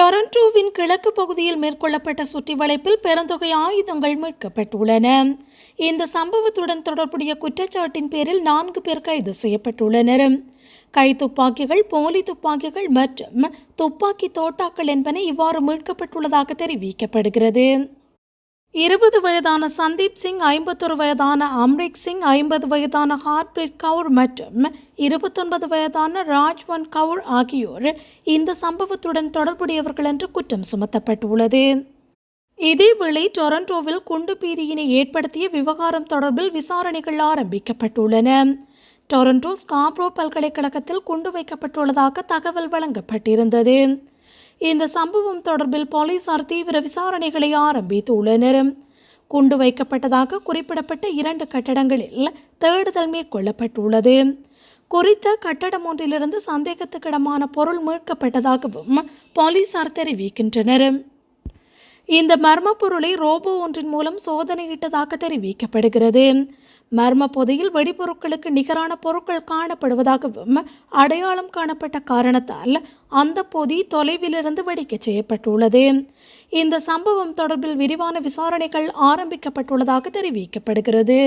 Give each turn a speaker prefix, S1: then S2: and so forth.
S1: டொரண்டோவின் கிழக்கு பகுதியில் மேற்கொள்ளப்பட்ட சுற்றிவளைப்பில் பெருந்தொகை ஆயுதங்கள் மீட்கப்பட்டுள்ளன. இந்த சம்பவத்துடன் தொடர்புடைய குற்றச்சாட்டின் பேரில் நான்கு பேர் கைது செய்யப்பட்டுள்ளனர். கைத்துப்பாக்கிகள் போலி துப்பாக்கிகள் மற்றும் துப்பாக்கி தோட்டாக்கள் என்பன இவ்வாறு மீட்கப்பட்டுள்ளதாக தெரிவிக்கப்படுகிறது. இருபது வயதான சந்தீப் சிங் ஐம்பத்தொரு வயதான அம்ரிக் சிங் ஐம்பது வயதான ஹார்பிரீத் கவுர் மற்றும் இருபத்தொன்பது வயதான ராஜ்வன் கவுர் ஆகியோர் இந்த சம்பவத்துடன் தொடர்புடையவர்கள் என்று குற்றம் சுமத்தப்பட்டுள்ளது. இதேவேளை டொரண்டோவில் குண்டு பீதியினை ஏற்படுத்திய விவகாரம் தொடர்பில் விசாரணைகள் ஆரம்பிக்கப்பட்டுள்ளன. டொரண்டோ ஸ்காப்ரோ பல்கலைக்கழகத்தில் குண்டு வைக்கப்பட்டுள்ளதாக தகவல் வழங்கப்பட்டிருந்தது. இந்த சம்பவம் தொடர்பில் போலீசார் தீவிர விசாரணைகளை ஆரம்பித்துள்ளனர். குண்டு வைக்கப்பட்டதாக குறிப்பிடப்பட்ட இரண்டு கட்டடங்களில் தேடுதல் மேற்கொள்ளப்பட்டுள்ளது. குறித்த கட்டடம் ஒன்றிலிருந்து சந்தேகத்துக்கிடமான பொருள் மீட்கப்பட்டதாகவும் போலீசார் தெரிவிக்கின்றனர். இந்த மர்ம பொருளை ரோபோ ஒன்றின் மூலம் சோதனையிட்டதாக தெரிவிக்கப்படுகிறது. மர்ம பொதியில் வெடிபொருட்களுக்கு நிகரான பொருட்கள் காணப்படுவதாகவும் அடையாளம் காணப்பட்ட காரணத்தால் அந்த பொதி தொலைவிலிருந்து வெடிக்க செய்யப்பட்டுள்ளது. இந்த சம்பவம் தொடர்பில் விரிவான விசாரணைகள் ஆரம்பிக்கப்பட்டுள்ளதாக தெரிவிக்கப்படுகிறது.